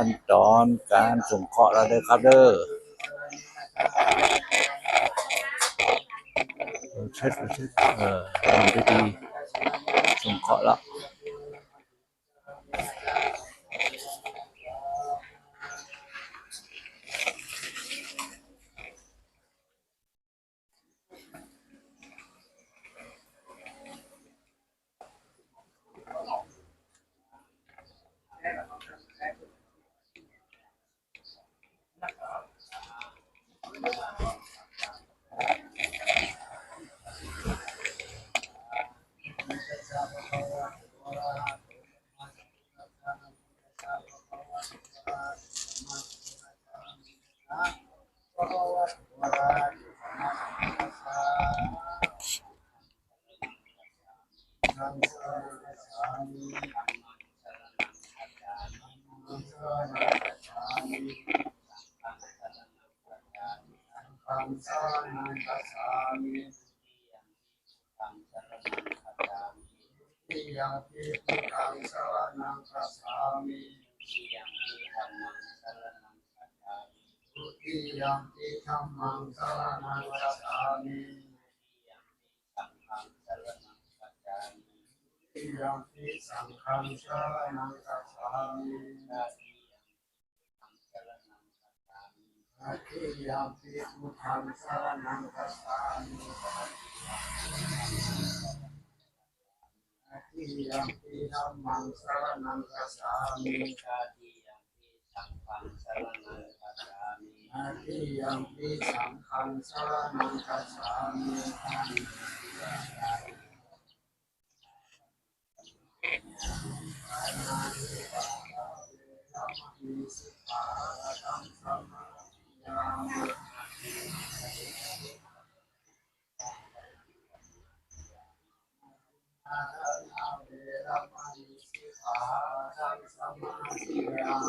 ขั้นตอนการส่งเคราะห์แล้วเด้อครับเด้อเช็ดเช็ดเออทำได้ดีส่งเคราะห์แล้ว Samsara Nata Sami Samsara Nata ธังสานังคัจฉามิทิยังปิพุทธังสรณังคัจฉามิทุติยังปิธัมมังสรณังคัจฉามิทุติยังปิสังฆังสรณังคัจฉามิอาทิยังปิพุทธังสรณังคัจฉามิ ทิยังปิธัมมังสรณังคัจฉามิอาทิยัมปิสังฆังสรณังคัจฉามิมีสิกขาตังสมาธิยามิอาทาเว Yeah.